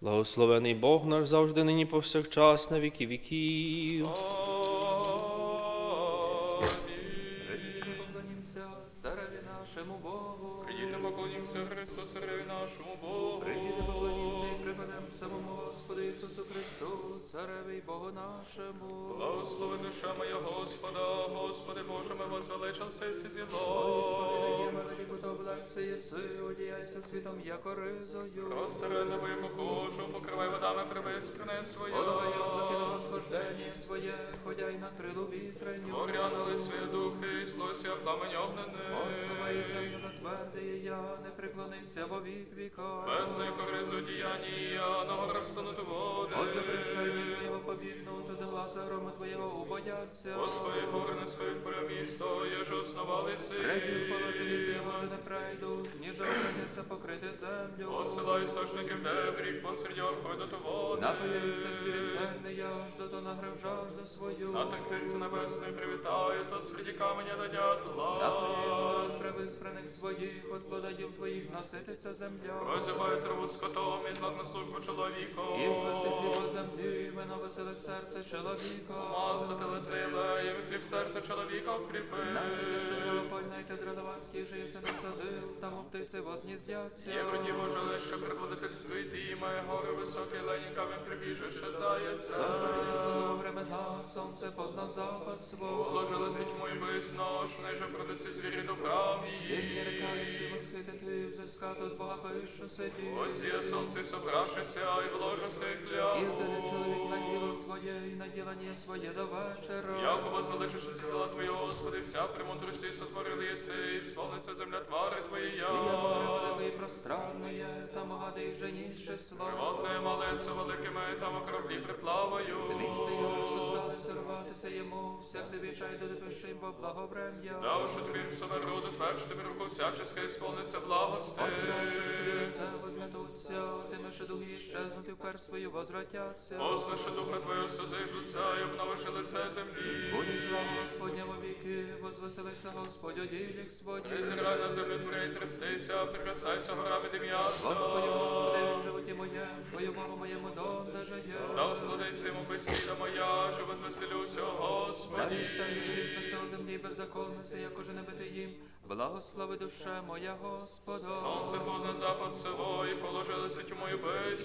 Благословений Бог наш завжди нині повсякчас на віки віків. Цареві нашому Богу. Христу, цареві нашому Богу. Прийдемо поклонімся і припадемо самому Господу Ісусу Христу, цареві Богу нашому. Благослови душа моя Господа, Господи Боже, ми возвеличався і Ой, зіло. Облакся єси, одіяйся світом, яко ризою. Небо, яку кожу, покривай водами прибискрене своє. Подавай облаки на восхождення своє, ходяй на крилу вітреню. Горянули свої духи, і слося пламень огнене. Основа і землю натверди, і я не преклониться во вік віка. Без некоризу діяння, на горах стануть води. От запрещення побігнуть, до гласа грому Твоєго убояться. По своїх гори на своїх поля місто, єж основалися. Предів положились, його же не пройдуть, ніж огнеться покрити землю. Посилай істочників дебрів, посеред пойдуть у води. Напоївся звірі сенний, я ж до то нагрев жажду свою. А так птиці небесної привітаю, то серед каменя дадять Напоїв лас. превиспрених своїх, от плододіл Твоїх насититься земля. Розібай траву скотом і знак на службу чоловіку. І звести хліб землі, вино веселить серце чоловіка. Мастити лице ілеєм, і хліб серця чоловіка укріпи. Насидяться Леопольна, й Драдованський же єси насадив, там птиці возніздяться. Є груді Боже, що прикладити свої іме, гори високі, ленінками прибіжище заяця. Сотворили слава времена, сонце позна запад свого. Положили тьму і виснож, ниже продиці звірі до брамі. Вільні рекаючи восхитити, взискати от Бога пишу сидів. Ось є сонце, собрашися, і вложися і І хляб. чоловік на діло своє, і на ділання своє до вечора. Якова звеличиш діла Твої, Господи, вся премудрості сотворили єси, і сповнися земля твари Твоєя. Сія море велике і пространне, там гади женість число. Водне малесо великими, там у кораблі приплаваю. Змійся його создали сорватися йому, всяк девічай до депишим во благоврем'я. Давши тобі собі роду, твердж тобі руку всяческа, і сповниться благости. Отвращу тобі лице возметуться, тимеше дуги щезнути, впер свою возвратяться. Послиши духа Твого созиждуться, і обновиши лице землі. Будь слава Господня во віки, возвеселиться Господь оділіх своїх. Призирай на землю творей трястися, прикрасайся горами дим'яса. Господи, Господи, в животі моєм, Твою Богу моєму донде жиє. Насладиться йому бесіда моя, що возвеселюся, Господі. Навіщо грішниця у землі беззаконниця, як уже не бити їм. Благослови душа моя Господа. Сонце позна запад село, і положилися тьмою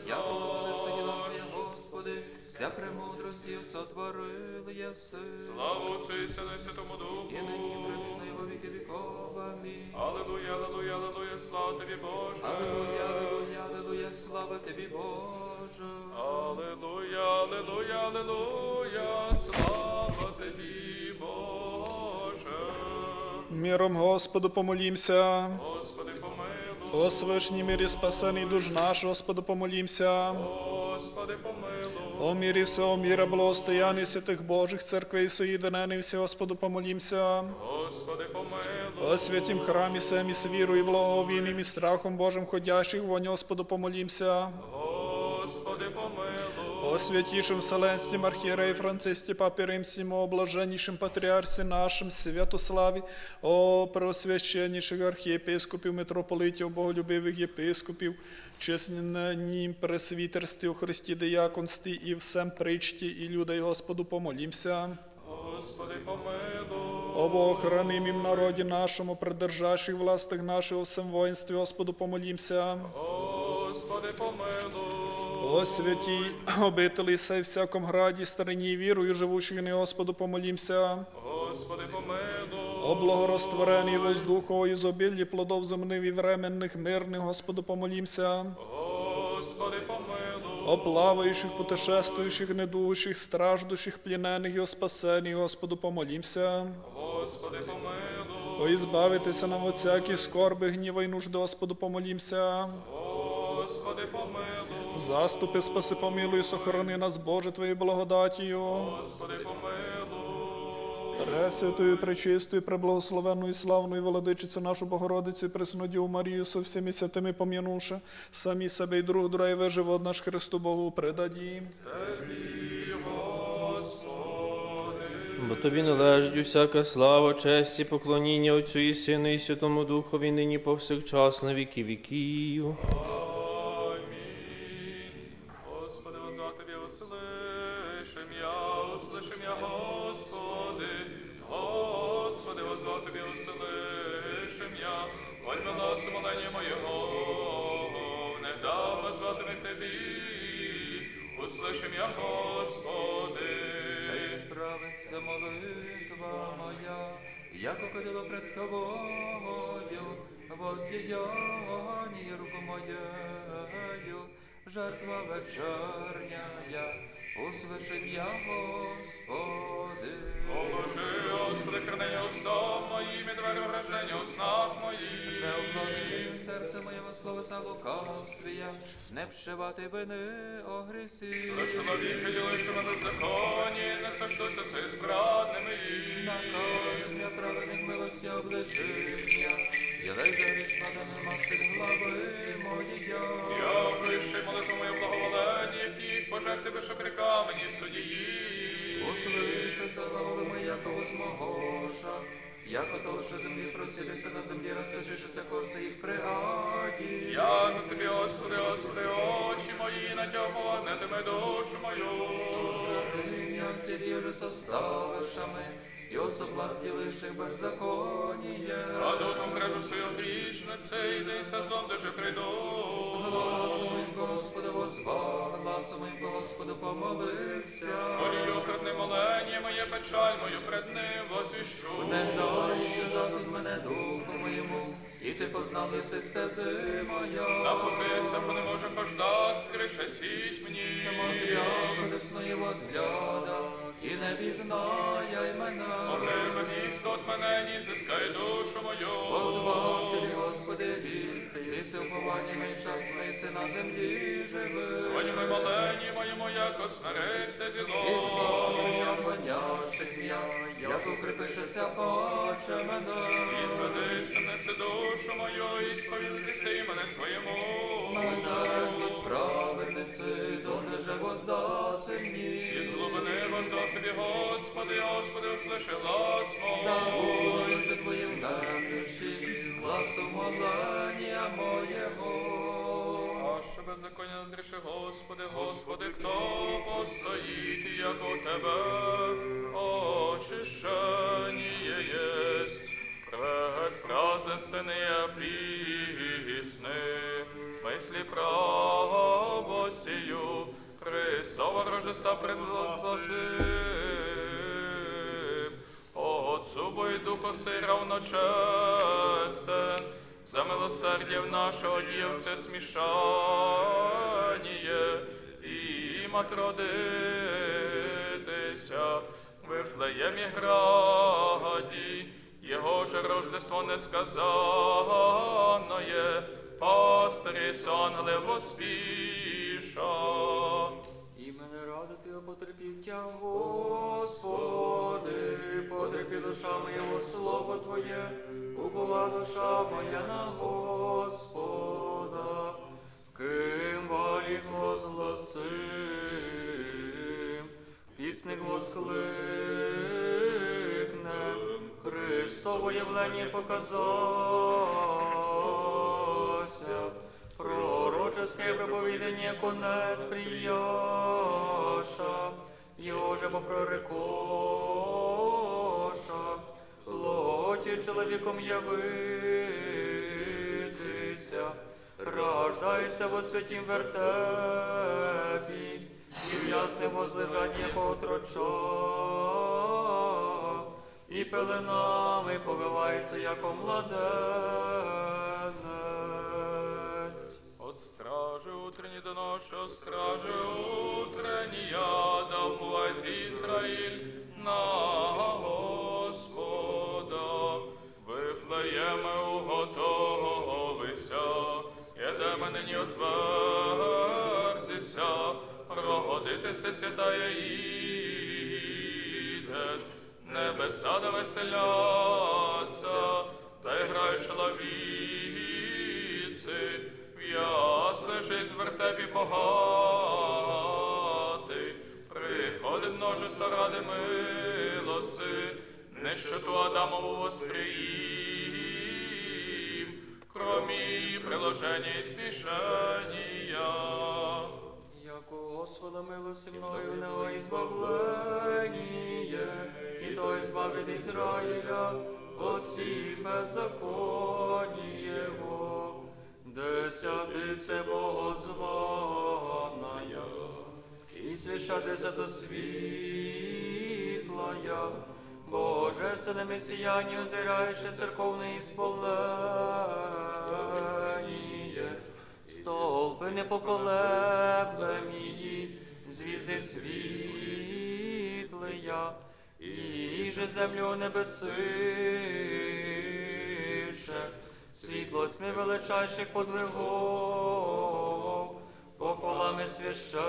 Я помолився діла Господи, вся премудрості сотворили єси. Слава Отцю і Сину і Святому І нині Духу. віки віков. Амінь. Аллилуйя, аллилуйя, аллилуйя, слава тобі, Боже. Аллилуйя, аллилуйя, аллилуйя, слава тобі, Боже. Аллилуйя, аллилуйя, аллилуйя, слава тобі, Боже. Миром Господу помолімся. Господи, помилуй, О свишній мирі спасений душ наш, Господу помолімся. Господи, помилуй, О мірі всього міра, благостояння святих Божих церквей соєдинений всі, Господу помолімся. Господи, помилуй, О святім храмі семі з вірою, і благовійним і страхом Божим ходящих, вонь, Господу помолімся. Господи, помилуй, О святішим Вселенським архієреї Францисті Папі Римському, о блаженнішим патріарсі нашим Святославі, о преосвященніших архієпископів, митрополитів, боголюбивих єпископів, чеснім пресвітерстві у Христі дияконстві і всем причті, і людей Господу помолімся. Господи, помилуй, О Богохранимім народі нашому, придержащих властих наших у всем воїнстві, Господу помолімся. Господи, помилуй, О святій обителі сей всяком граді, старині вірою, живущих не Господу помолімся. Господи, помилуй, О благорозтворений воздуху, ізобіллі плодов земних і временних, мирних, Господу помолімся. Господи, помилуй, О плаваючих, путешествуючих, недугучих, страждущих, плінених і о спасенні, Господу помолімся. Господи, помилуй, О ізбавитися нам от всякі скорби, гніва й нужди, Господу помолімся. Господи, помилуй, Заступи, спаси, помилуй, сохорони нас, Боже, Твоєю благодатію. Господи, помилуй, Пресвятою, пречистою, преблагословенною, і славною владичицю нашу Богородицю, і Преснодіву Марію, со всіми святими пом'янувши, самі себе і друг друга, і виживод наш Христу Богу предадім. Бо тобі належить усяка слава, честь і поклоніння Отцю і Сину і Святому Духові нині повсякчас на віки віків. Устав моїм і двері враждення у снах моїх. Не облади серце моє во словеса лукавствія, не вшивати вини о грісі. Про чоловіка ділиш мене законі, не соштуся си з братними їм. Накажем я праведник милості обличення, Єлей за гріш нема під глави моєї. Я прийшли молитву мою благоволення, їх пожерти вишоприка мені судії. Услышаться голови моя, яко возмогоша, яко толще землі просідися на землі, розтежишися кости їх при аді. Я на тобі, Господи, Господи, очі мої натягуване тебе душу мою. Ім'я всі діли составишами, і от соблазн ділиших беззаконіє. А дутом брежу свою грішнице, і дися злом, де же прийду. Господу возвав, гласом моїм Господу помолився. Волію перед моленє моє печаль мою пред ним возвіщу. Не дай, що заклад мене духу моєму, і ти познав єси стези моя. Напутися, бо не може кождак, скрише сіть мені. Смотря десної возгляда, і не пізнає мене. Би місто от мене, ні зискай душу мою. Позвав тобі, Господи, вірти, ти си уповання мій час мій си на землі живи. Воньми малені моєму, яко смирився І зіло. збавлення поняших я, як укріпишеся, хоче мене. І зведи станеться душу мою, і сповідатися імене Твоєму. Надеждуть праведниці, донде же воздаси мені. І з глибини возвав тобі, Господи, Господи, услиши глас Да мой. буду же твоїм молення моєго. А що беззаконня зріши, Господи, Господи, хто постоїть, як у Тебе очищення єсть. Пред празднестине прісни, мислі правостію, Христова рождества предвластасим. Отцу бо й Духу сей равночестен, за милосердям нашого дія все смішання, і матродитися, вифлеємі граді, його же рождество несказанное, пастирі сон воспіша. Імене радити потерпіття, Господи, потерпі душа моя во слово Твоє, упова душа моя на Господа, ким валі возгласим, пісник воскликне, Христово явлення показався, пророческое проповідання конець прияша, його же попрорекоша, плоті чоловіком явитися, рождається во святім вертепі, і в ясне возлежання потроча, і пеленами повивається, яко младенець. От стражи утренней до ношо, стражи утренняя, да уповает Израиль на Господа. Вифлеєме уготовися, єдеме нині отверзися, рогодитися святая іде, небеса да веселяться, та й грають чоловіці, Ясне жизнь в вертепі богатий, приходить множество ради милости, нищоту Адамову восприим, приложення. Яко Господа милости мною, него избавление, и то избавит Израиля от всіх беззаконій Його. Десятице Богозваная, и свяща світлая, Божественними сиянні озираючи церковне ісполнення, столпи непоколеблемії, звізди світлия, і же землю небесише, світлость ми величайших подвигов, похвалами священними,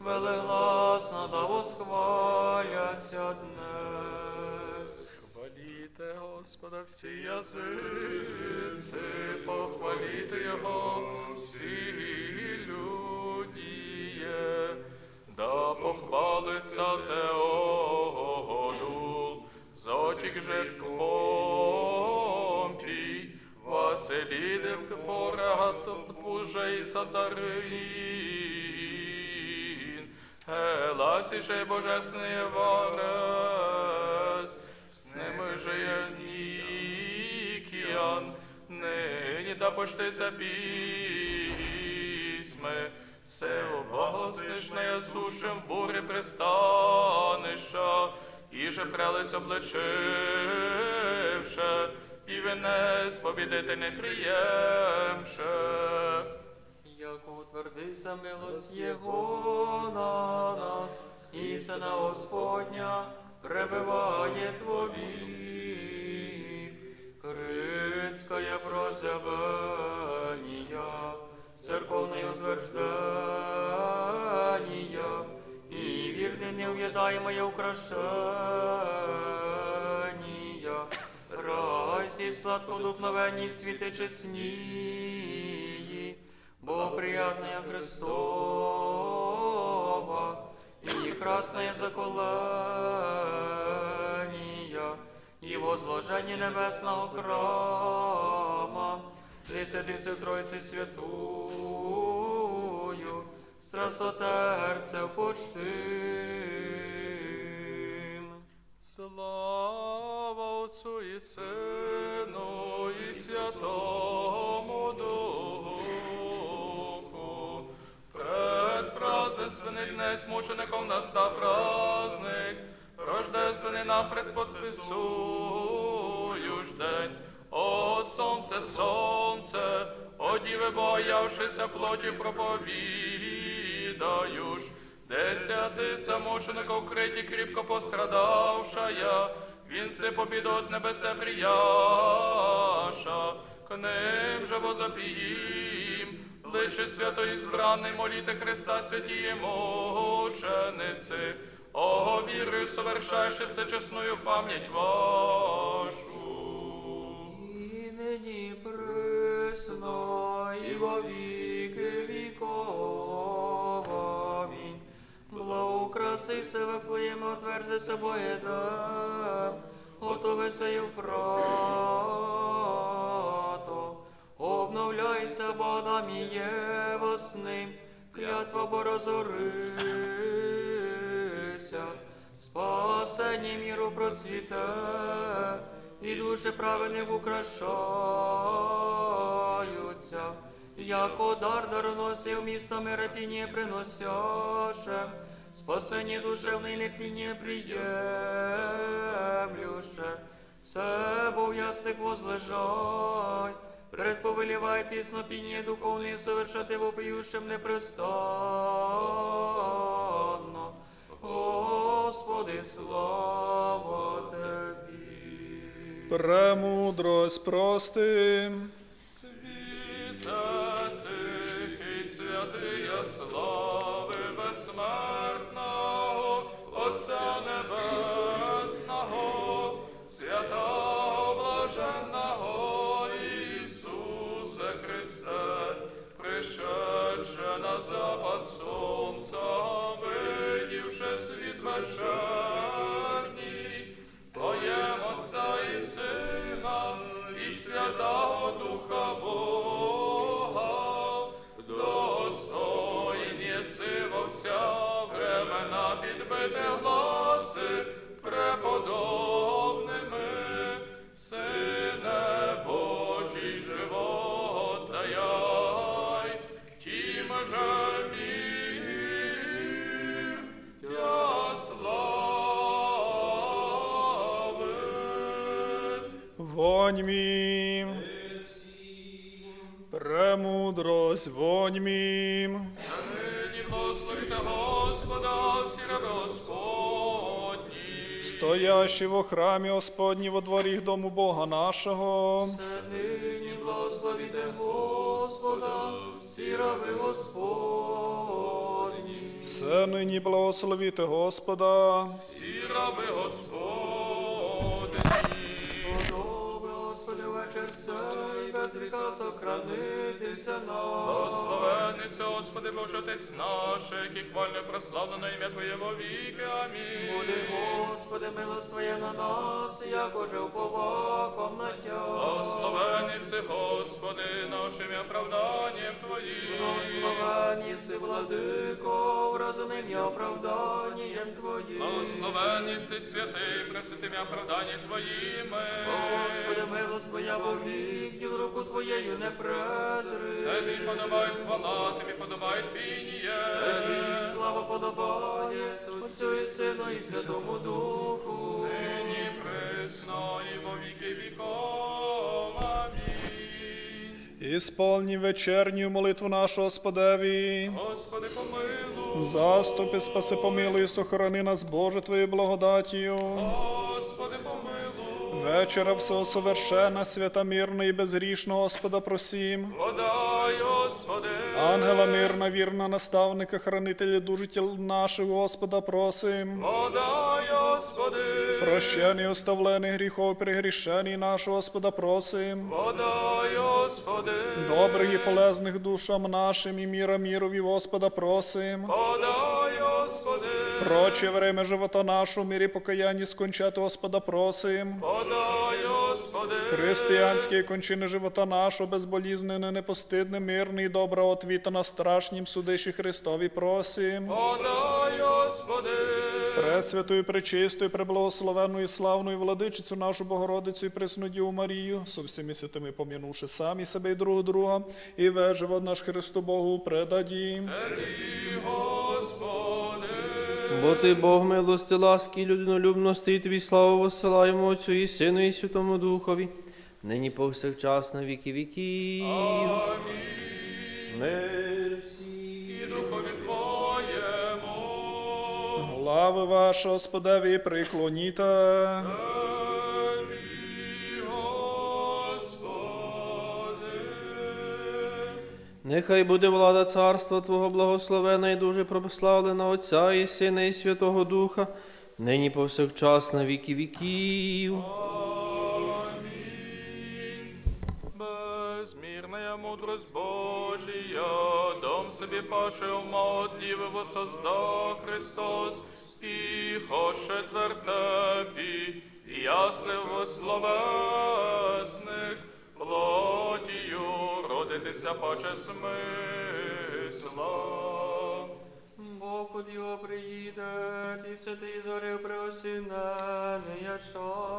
велегласно да восхваляться днес. Господа всі язиці, похваліте Його всі людіє, да похвалиться Теоду, зотік же компі, Василіде порад пуже і садарин, Еласі же божественний варес, з ними же є Нікіян, нині да поштиться письми, все облагостишне сушим бурі пристаниша, і же прелесть обличивше, і венець побідити не приємше. Яко утвердися милость Його на нас, і сина Господня пребиває Твові. Крицкая прозябання, церковне утверждення, і вірне неув'ядаємое украшення, Расі сладкодухновенні цвіти чеснії, Бо приятная Христова и красное заколения, и возложение небесного храма, Пресвятицю Тройці Святую, страстотерцев почтим. Слава Отцу і Сину, і Святому Духу. Пред празднественний днес мучеником настав праздник, рождественний нам предподписую ж день. От сонце, сонце, о діви боявшися плоті проповідаю ж. Десятиця мученика вкриті, кріпко пострадавшая, вінці побіду от небесе прияша, к ним же возопіїм, личи святої збраний, моліте Христа святіє мучениці, Ого, вірою совершаєш всечесною пам'ять вашу. І нині присно, і во віки віков. Амінь. Благоукрасися Вифлеєм, отверзи собою дам, готовися Євфрато. Обновляється Богдам і Єва з ним, клятва борозорися, спасені міру процвіте, і душі праведних украшаються, як дар дароносив містами рапіння приносяше, спасені душевне нетління приємлюще, себо в ясних возлежай, предповелівай піснопіння духовні совершати вопиющим непрестанно. Господи, слава Тобі. Премудрость простим. Світе тихий, святия слави безсмертного, Отця Небесного, святого блаженного Ісусе Христе, пришедше на запад сонця, вечерній, Твоєм Отця і Сина, і Святого Духа Бога, достойно вся времена підбите гласи преподобними, Сине Вонь мім. Премудрость, вонь мім. Благословите Господа, всі раби Господні. Стоящий во храмі Господні во дворі дому Бога нашого. Нині благословіте Господа, всі раби Господні. Все нині благословіте Господа. Всі раби Господні. Без гріха сохранитися нам. Благословенися, Господи, Боже Отець наш, який хвально прославлено ім'я Твоє вовіки. Амінь. Господи, милость на нас, як уже уповахом на Тя. Благословений си, Господи, нашим оправданням Твоїм. Благословені си, владико, в розумінні оправданням Твоїм. Благословений си, святий, пресвятим оправданням Твоїми. Господи, милость Твоя вовік, діл руку Твоєю не презри. Тобі подобають хвала, тобі подобають пініє. Тобі слава подобає, Отцю і Сину і Святому Духу. Нині присно і во віки віков. Амінь. Ісполні вечерню молитву нашу Господеві. Господи, помилуй. Заступи, спаси, помилуй, і сохрани нас, Боже, Твоєю благодатію. Господи, помилуй. Вечора всього совершена, свята мирна і безгрішна Господа просім. Подай, Господи. Ангела мирна, вірна, наставника, хранителя дуже тіл наших, Господа просим. Подай, Господи. Прощений, оставлений гріхов, пригрішений наш, Господа просим. Подай, Господи. Добрих і полезних душам нашим і міра мірові, Господа просим. Подай. Проче время живота нашого, в мірі покаянні скончати, Господа просим. Подай, Господи. Християнські кончини живота нашого, безболізнене, непостидне, мирне і добра отвіта на страшнім судищі Христові просим. Подай, Господи. Пресвятою, пречистою, преблагословенною і славною владичицю нашу Богородицю і пресну Діву Марію, со всіми святими помінувши самі себе і друг друга, і весь живот наш Христу Богу предадім. Господи. Бо ти Бог милости, ласки, людинолюбності, і тобі славу воссилаємо Отцю і Сину, і Святому Духові, нині повсякчас на віки віків. Амінь. Мир всім. І духові Твоєму. Глави ваші, Господеві, приклоніте. Нехай буде влада царства Твого благословена і дуже прославлена Отця і Сина, і Святого Духа, нині повсякчас на віки віків. Безмірная мудрость Божия, дом себе паче ума діви Христос, і хоше твертепі, ясне словесник, плотію родитися паче смисла. Бог його приїде, і святий зорив преосінений чаши.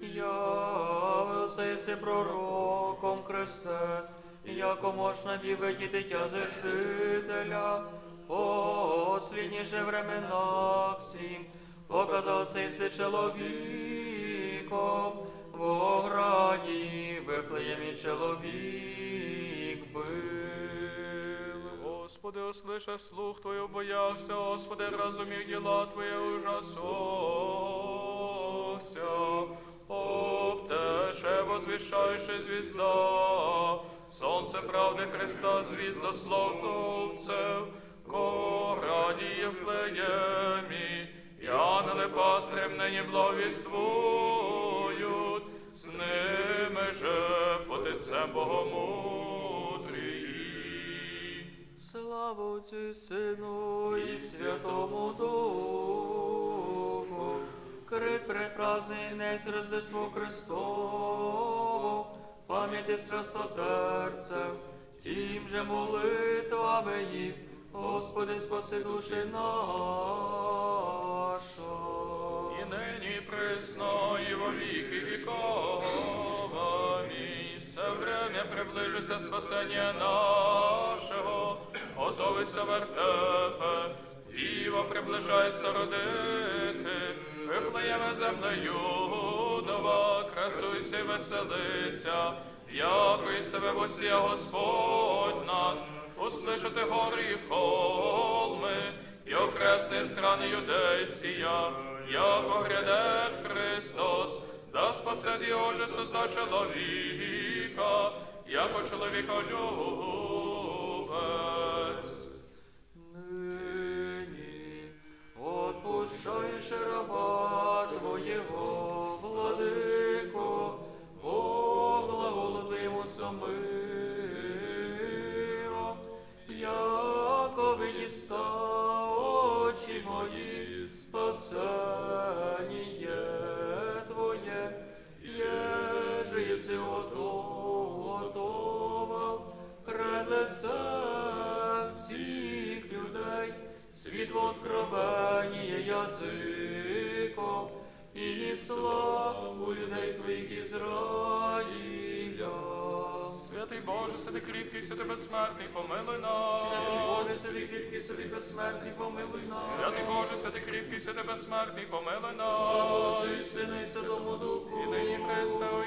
Явився єси пророком Христе, яко можна бігати тя зажителя, о світніше временах всім, показався єси чоловіком, в ограді Вифлеємі чоловік бив. Господи, услышав слух Твой, боявся, Господи, разумів діла Твоє, ужасовся. Обтече, возвішаючи звізда, сонце правди Христа, звіздословцев, кораді Єфлеємі, і ангели пастрем нині благовіствують, з ними же потицем Богомудрії. Слава Отцю Сину і Святому Духу, крит предпраздний несь Рождество Христово, пам'яті страстотерцев, тим же молитвами їх Господи, спаси душі наша. І нині присно, і во віки віков. Амінь. Все время приближиться спасення нашого, готовиться вертепе, Діва приближається родити, вифлеєме землею, Юдова, красуйся й веселися, яко із тебе восія Господь нас, услышати гори і холми, окресні страни юдейськія, яко гряде Христос, да спасе Діоже созда чоловіка, яко чоловіка любець. Нині отпущаєш раба Твоєго, владико, Боглаголу Твоєму самиро, яко виліста очі мої, спасеніє Твоє, єже єси готовав пред лицем всіх людей, світло откровення язиком, і славу людей твоїх Ізраїля. Святий Боже, сиди кріпкий, сиди безсмертний, помилуй нас. Святий Боже, сиди кріпкий, сиди безсмертний, помилуй нас. Святий Боже, сиди кріпкий, сиди безсмертний, помилуй нас. і Сина, і Святому Духу. І нині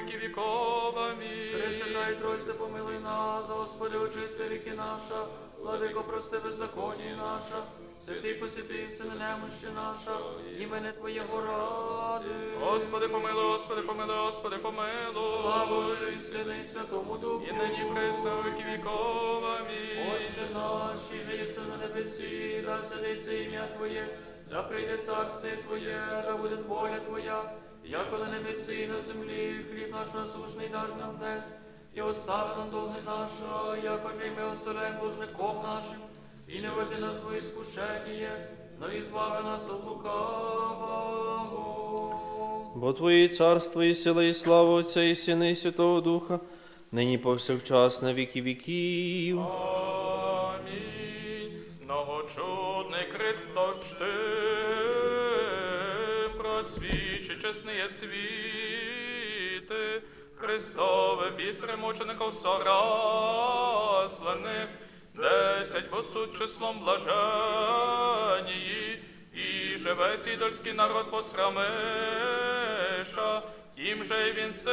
віки віков, амінь. Пресвятай Тройце, помилуй нас, Господи, очисти віки наша, владико, прости беззаконні наша, святий посвятий, сини немощі наша, імене Твоєго ради. Господи, помилуй, Господи, помилуй, Господи, помилуй. Слава Сину, і Святому Духу. І нині віки віков, амінь. Отче наш, і же єси на небесі, да святиться ім'я Твоє, да прийде царство Твоє, да буде воля Твоя, як на небесі і на землі, хліб наш насушний даж нам днес, і остави нам долги наша, якоже і ми оселем должником нашим, і не веди нас в іскушення, но і збави нас от лукавого. Бо Твої царство і сила, і слава Отця і Сина, і Святого Духа, нині повсякчас на віки віків. Амінь. Многочудний крит дощти, просвічі чесні цвіти, Христове бісре мучеников сораслених, десять посуд числом блаженії, і же весь ідольський народ посрамиша, їм же й вінци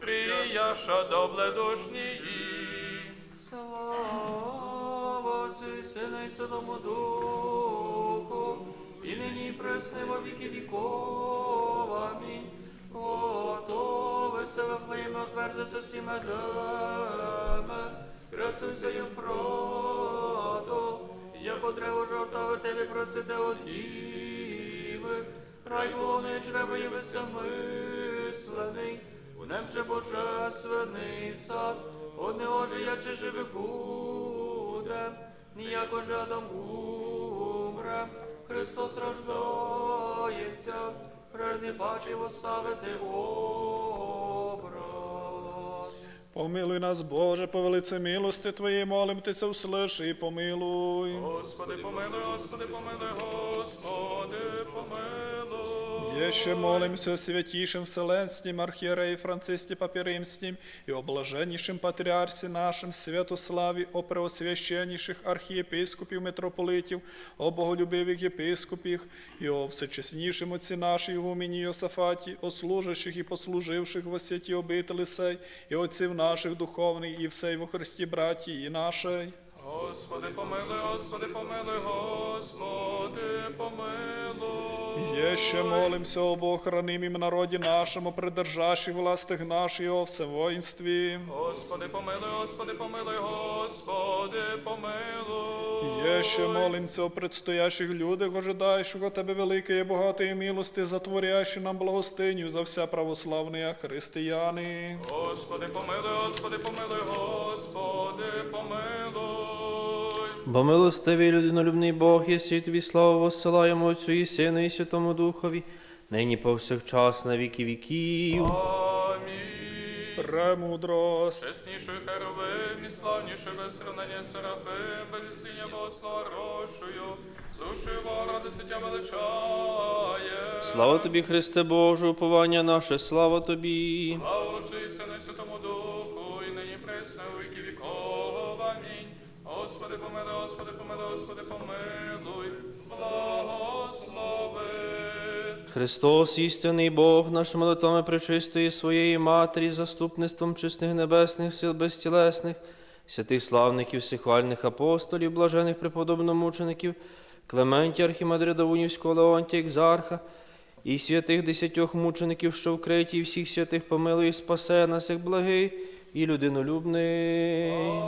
прияша до бледушнії. Слава Отцю і Сину і Святому Духу, і нині пресне во віки віков. Амінь. Готовися Вифлеєме, отвердися всім едеме, красуйся Євфрату, як отрево жовта в тебе просите от Діви, рай повний чрево весемислений, у нем же божественний сад, одне оже, як же живе буде, ніяко же Адам умре, Христос рождається, прежде бачив оставити образ. Помилуй нас, Боже, по велице милости Твоєї, молим Тися, услиши і помилуй. Господи, помилуй, Господи, помилуй, Господи, помилуй. Еще молимся о святейшем Вселенским архиерее Франциске Папе Римским и о блаженнейшем патриарсе нашем Святославе, о преосвященнейших архиепископів, митрополитів, о боголюбивих єпископів і о всечеснішим отці нашій Ігумені Йосафаті, о служащих і послуживших во святі обители сей, і отців наших духовних, і всей во Христі браті і нашій. Господи, помилуй, Господи, помилуй, Господи, помилуй. Еще молимся об охранимом народе нашему, придержащих властях наших, о всем воинстве. Господи, помилуй, Господи, помилуй, Господи, помилуй. Еще молимся о предстоящих людях, ожидающих от Тебе великої і багатої милости, затворящих нам благостиню за вся православні християни. Господи, помилуй, Господи, помилуй, Господи, помилуй. Бо милостивий людинолюбний Бог, єси тобі славу воссилаємо Отцю і Сину і Святому Духові, нині повсякчас на віки віків. Амінь. премудрость. Чеснішою херовим і славнішою без сравнення серафим, без істиння Богослова рощою, сушою Богородиці тя величає. Слава тобі, Христе Боже, уповання наше, слава тобі. Слава Господи, помилуй, Господи, помилуй, Господи, помилуй, благослови. Христос, істинний Бог, наш молитвами пречистої своєї Матері, заступництвом чесних небесних сил безтілесних, святих славних і всехвальних апостолів, блажених преподобномучеників, Клементія Архімандрида Унівського Леонтія Екзарха, і святих десятьох мучеників, що вкриті, і всіх святих помилуй спасе нас, як благий і людинолюбний.